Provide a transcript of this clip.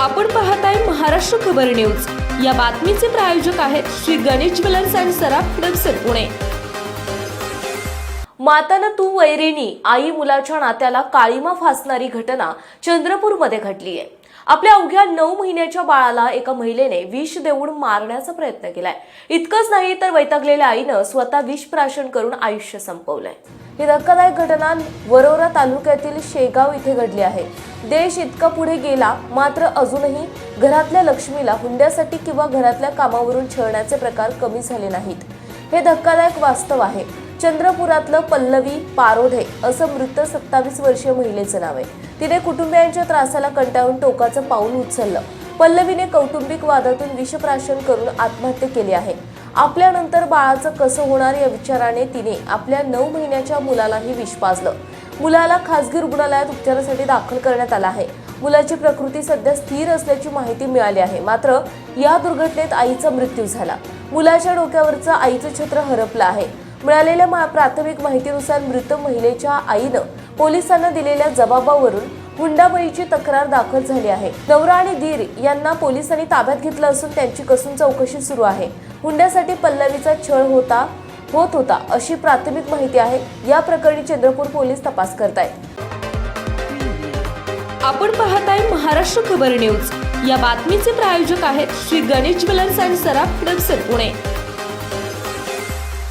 आपण पाहताय महाराष्ट्र खबर न्यूज. या बातमीचे प्रायोजक आहेत श्री गणेश ज्वेलर्स अँड सराफ हडपसर पुणे. मातानं तू वैरिणी आई मुलाच्या नात्याला काळीमा फासणारी घटना चंद्रपूरमध्ये घडली आहे. आपल्या अवघ्या नऊ महिन्याच्या बाळाला एका महिलेने विष देऊन मारण्याचा प्रयत्न केलाय. इतकंच नाही तर वैतागलेल्या आईनं स्वतः विष प्राशन करून आयुष्य संपवलंय. ही धक्कादायक घटना वरोरा तालुक्यातील शेगाव इथे घडली आहे. देश इतका पुढे गेला मात्र अजूनही घरातल्या लक्ष्मीला हुंड्यासाठी किंवा घरातल्या कामावरून छळण्याचे प्रकार कमी झाले नाहीत. हे धक्कादायक वास्तव आहे. चंद्रपुरातलं पल्लवी पारोधे असं मृत सत्तावीस वर्षीय महिलेचं नाव आहे. तिने कुटुंबियांच्या त्रासाला कंटाळून टोकाचं पाऊल उचललं. पल्लवीने कौटुंबिक वादातून विषप्राशन करून आत्महत्या केली आहे. आपल्यानंतर बाळाचं कसं होणार या विचाराने तिने आपल्या नऊ महिन्याच्या मुलालाही विष पाजलं. मुलाला खासगी रुग्णालयात उपचारासाठी दाखल करण्यात आला आहे. मुलाची प्रकृती सध्या स्थिर असल्याची माहिती मिळाली आहे. मात्र या दुर्घटनेत आईचा मृत्यू झाला. मुलाच्या डोक्यावरचं आईचं छत्र हरपलं आहे. मिळालेल्या मा- प्राथमिक माहितीनुसार मृत महिलेच्या आईनं पोलिसांना दिलेल्या जबाबावरून हुंडाबळीची तक्रार दाखल झाली आहे. नवरा आणि दीर यांना पोलिसांनी ताब्यात घेतलं असून त्यांची कसून चौकशी सुरू आहे. हुंड्यासाठी पल्लवीचा छळ होता होत होता अशी प्राथमिक माहिती आहे. या प्रकरणी चंद्रपूर पोलीस तपास करतायत. आपण पाहताय महाराष्ट्र खबर न्यूज. या बातमीचे प्रायोजक आहेत श्री गणेश ज्वेलर्स अँड सराफ हडपसर पुणे.